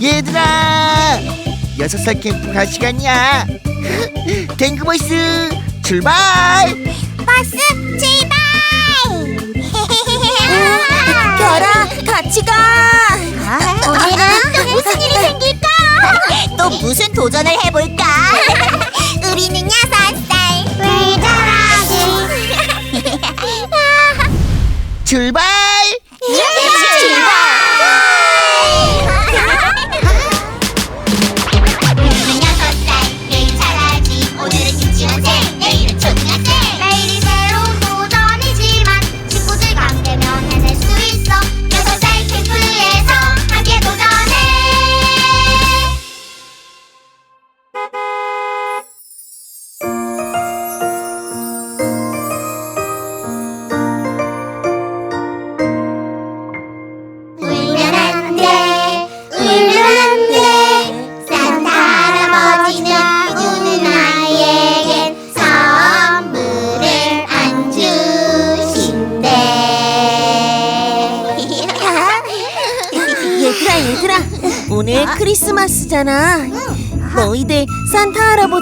얘들아 여섯 살 캠프 갈 시간이야 댕그보이스 출발 버스 출발! 별아, 같이 가. 오늘은 또 무슨 일이 생길까? 또 무슨 도전을 해볼까? 우리는 여섯 살. 왜 저러지? 출발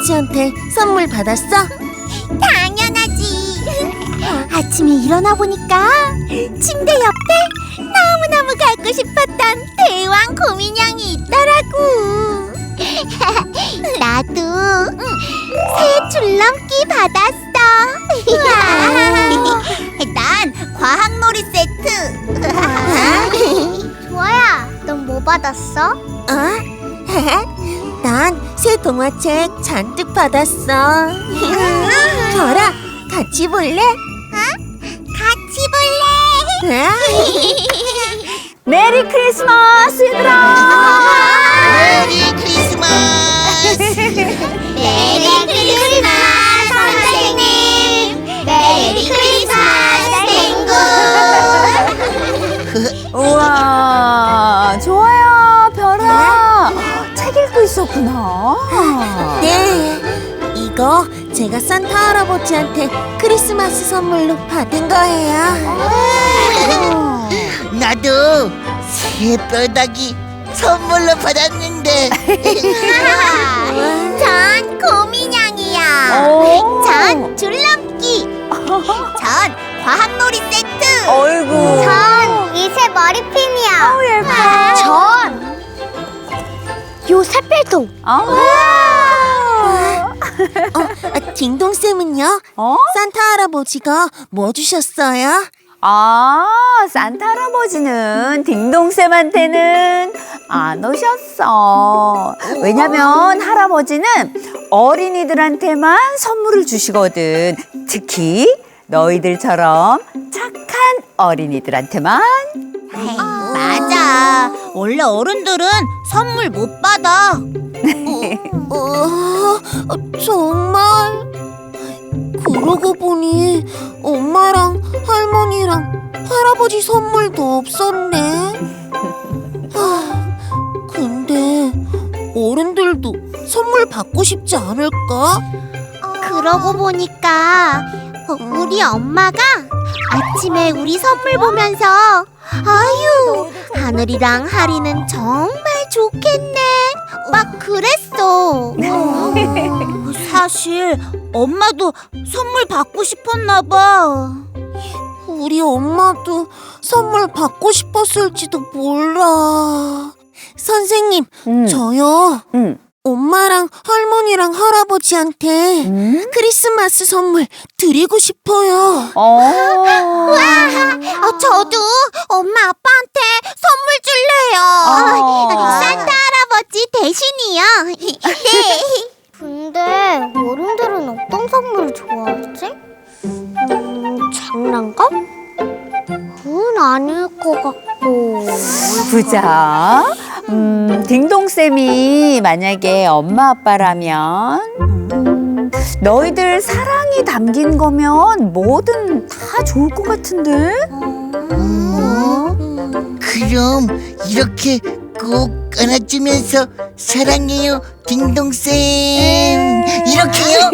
아버지한테 선물 받았어? 당연하지. 아침에 일어나 보니까 침대 옆에 너무너무 갖고 싶었던 대왕 곰인형이 있더라고. 나도 새 줄넘기 받았어. 난 과학놀이 세트. 좋아야, 넌 뭐 받았어? 어? 난 새 동화책 잔뜩 받았어. 별아, 같이 볼래? 같이 볼래? 아, 메리 크리스마스 얘들아! 메리 크리스마스 있었구나 네. 이거 제가 산타 할아버지한테 크리스마스 선물로 받은 거예요. 어. 나도 새 뼈다귀 선물로 받았는데 전 오. 전 줄넘기 전 과학놀이 세트 어이구 전 미세 머리핀이야 아우, 예뻐. 전 요 새필통 아. 아, 딩동 쌤은요? 어? 산타 할아버지가 뭐 주셨어요? 아 산타 할아버지는 딩동쌤한테는 안 오셨어 왜냐면 할아버지는 어린이들한테만 선물을 주시거든 특히 너희들처럼 착한 어린이들한테만 맞아 원래 어른들은 선물 못 받아 어, 정말? 그러고 보니 엄마랑 할머니랑 할아버지 선물도 없었네. 하, 근데 어른들도 선물 받고 싶지 않을까? 그러고 보니까 어, 우리 엄마가 아침에 우리 선물 보면서 아유 하늘이랑 하리는 정말 좋겠네 막 그랬어 어, 사실 엄마도 선물 받고 싶었나 봐 우리 엄마도 선물 받고 싶었을지도 몰라. 선생님, 음, 저요. 음. 엄마랑 할머니랑 할아버지한테 음? 크리스마스 선물 드리고 싶어요. 어. 어, 저도 엄마 아빠한테 선물 줄래요 어. 산타 할아버지 대신이요 네 근데 어른들은 어떤 선물을 좋아하지? 음, 장난감? 그건 아닐 것 같고 보자. 음, 딩동쌤이 만약에 엄마 아빠라면, 음, 너희들 사랑이 담긴 거면 뭐든 다 좋을 것 같은데? 음, 그럼 이렇게 꼭 안아주면서 사랑해요 딩동쌤 이렇게요?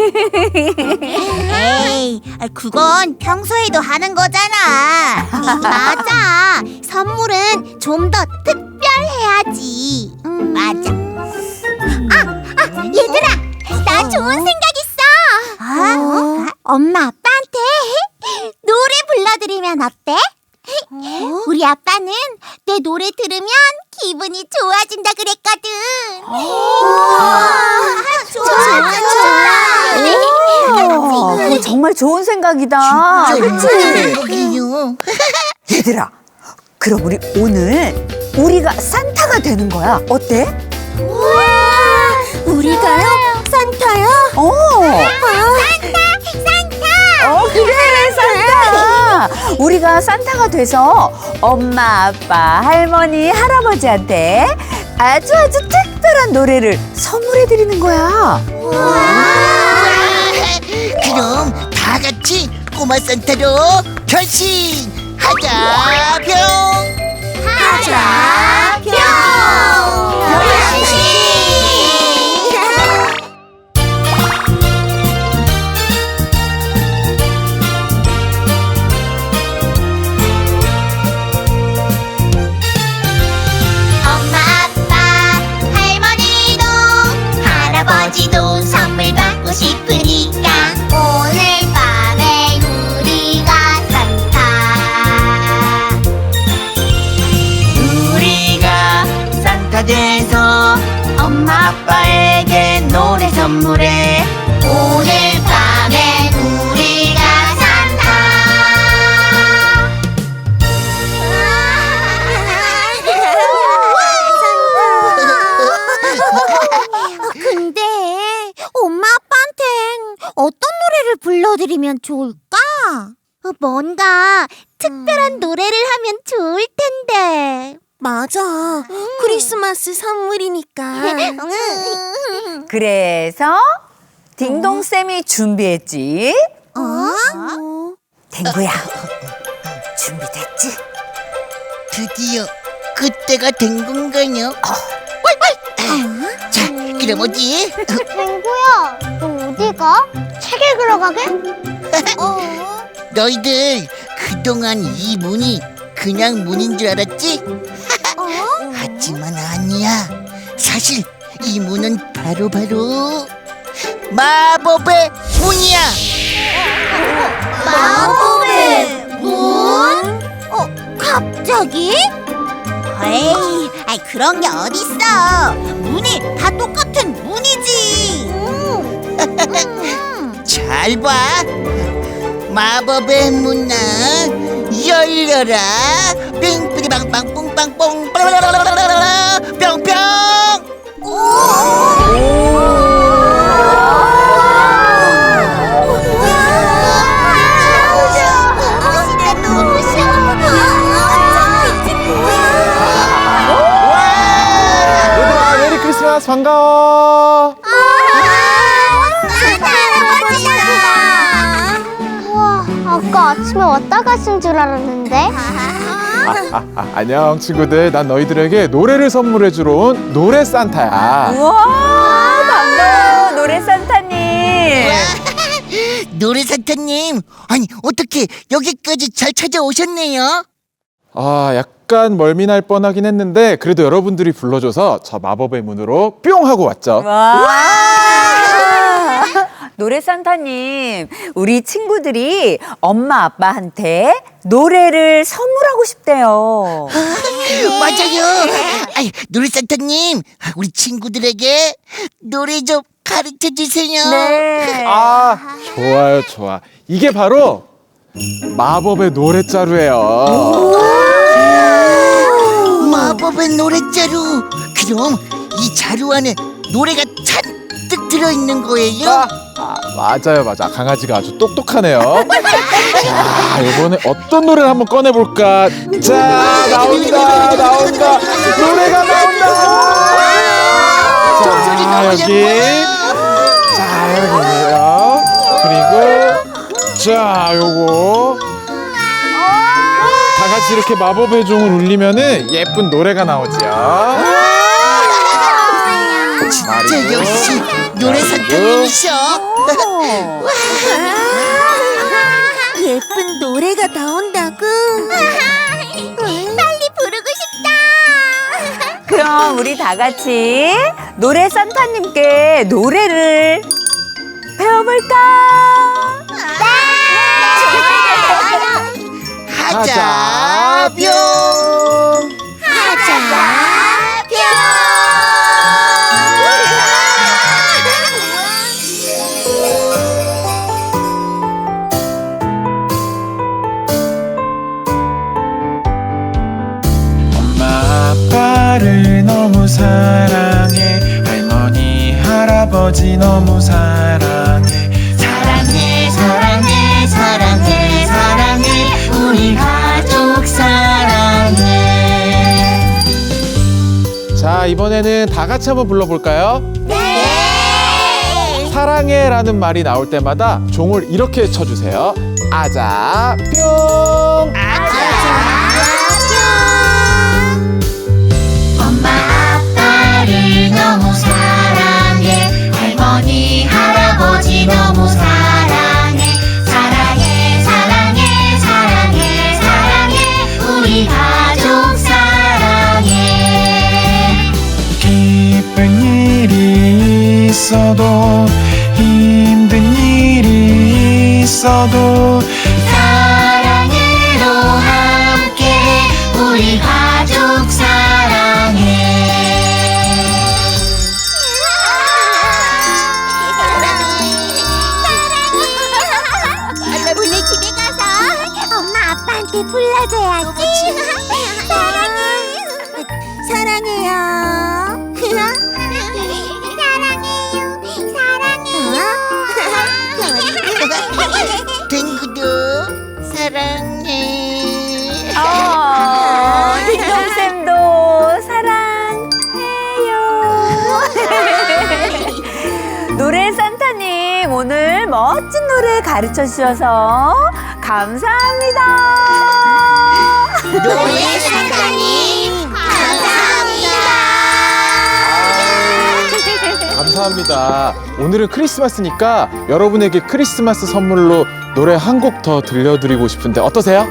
에이, 그건 평소에도 하는 거잖아. 맞아. 선물은 좀 더 특별히 해야지. 맞아. 아, 아, 얘들아, 나 좋은 생각 있어. 어? 엄마 아빠한테 노래 불러드리면 어때? 우리 아빠는 내 노래 들으면 기분이 좋아진다 그랬거든. 좋아, 오, 그거 정말 좋은 생각이다. 진짜 행복이요. 얘들아, 그럼 우리 오늘 우리가 산타가 되는 거야. 어때? 우리가요? 산타요? 어. 산타! 어, 그래, 산타. 우리가 산타가 돼서 엄마, 아빠, 할머니, 할아버지한테 아주 아주 특별한 노래를 선물해 드리는 거야. 그럼 다 같이 꼬마 산타로 변신 하자 병. 하자 산타 돼서 엄마 아빠에게 노래 선물해. 오늘 밤엔 우리가 산타 근데 엄마 아빠한텐 어떤 노래를 불러드리면 좋을까? 어, 뭔가 특별한 노래를 하면 좋을 텐데 맞아. 크리스마스 선물이니까. 그래서 딩동쌤이 준비했지. 어? 댕구야, 준비됐지? 드디어 그때가 된 건가요? 어. 자, 그럼 어디? 맹구야, 너 어디 가? 책 읽으러 가게? 어? 너희들 그동안 이 문이 그냥 문인 줄 알았지? 어? 하지만 아니야. 사실 이 문은 바로 바로 마법의 문이야. 마법의 문? 어, 갑자기? 에이, 아이 그런 게 어딨어? 문이 다 똑같은 문이지. 잘 봐. 마법의 문아 열려라. 빙뿌리방빵 뿡빵뽕 뿅뿅. 안녕 친구들 난 너희들에게 노래를 선물해 주러 온 노래 산타야 우와, 반가워, 노래 산타님. 노래 산타님, 아니 어떻게 여기까지 잘 찾아오셨네요? 아 약간 멀미 날 뻔하긴 했는데 그래도 여러분들이 불러줘서 저 마법의 문으로 뿅 하고 왔죠 와. 노래 산타님, 우리 친구들이 엄마 아빠한테 노래를 선물하고 싶대요. 맞아요. 아이, 노래 산타님, 우리 친구들에게 노래 좀 가르쳐 주세요. 네. 아 좋아요 좋아 이게 바로 마법의 노래자루예요 마법의 노래자루. 그럼 이 자루 안에 노래가 잔뜩 들어있는 거예요? 아, 아, 맞아요 맞아. 강아지가 아주 똑똑하네요. 자 이번에 어떤 노래를 한번 꺼내볼까? 자 나온다 나온다. 노래가 나온다! 자 여기. 자 여기요. 그리고 자 요거. 다 같이 이렇게 마법의 종을 울리면은 예쁜 노래가 나오지요. 진짜 역시 노래 산타님이셔. 예쁜 노래가 나온다고. 빨리 부르고 싶다. 우리 다 같이 노래 산타님께 노래를 배워볼까? 하자 뿅 엄마 사랑해 할머니 할아버지 너무 사랑해 사랑해 사랑해 사랑해 사랑해 우리 가족 사랑해 자 이번에는 다 같이 한번 불러볼까요? 네 사랑해라는 말이 나올 때마다 종을 이렇게 쳐주세요. 아자 뿅. 너무 사랑해. 사랑해 사랑해 사랑해 사랑해. 우리 가족 사랑해. 기쁜 일이 있어도 힘든 일이 있어도 불러줘야지. 사랑해. 사랑해요. 사랑해요. 댕구도 사랑해. 어, 딩동쌤도 사랑해요. 노래 산타님 오늘 멋진 노래 가르쳐 주셔서 감사합니다. 노래 사장님 감사합니다 감사합니다. 오늘은 크리스마스니까 여러분에게 크리스마스 선물로 노래 한 곡 더 들려드리고 싶은데 어떠세요?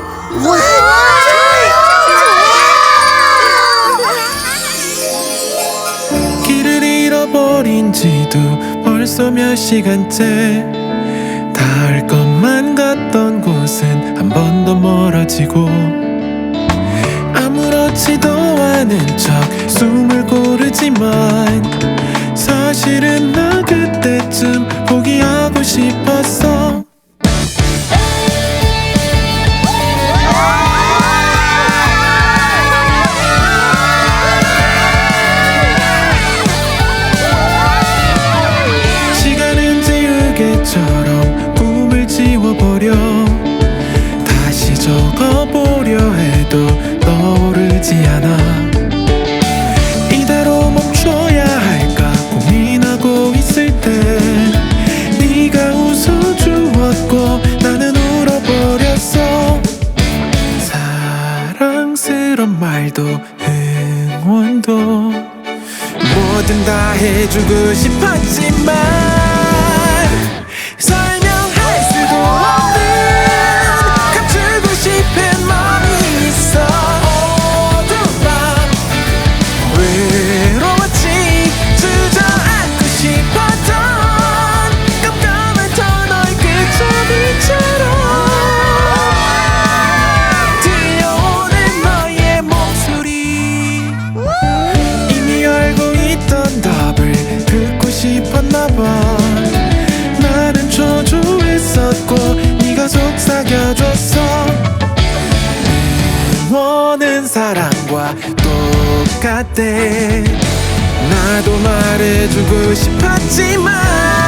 길을 잃어버린 지도 벌써 몇 시간째 닿을 것만 같던 곳은 한 번 더 멀어지고 아무렇지도 않은 척 숨을 고르지만 사실은 나 그때쯤 포기하고 싶었어 똑같대 나도 말해주고 싶었지만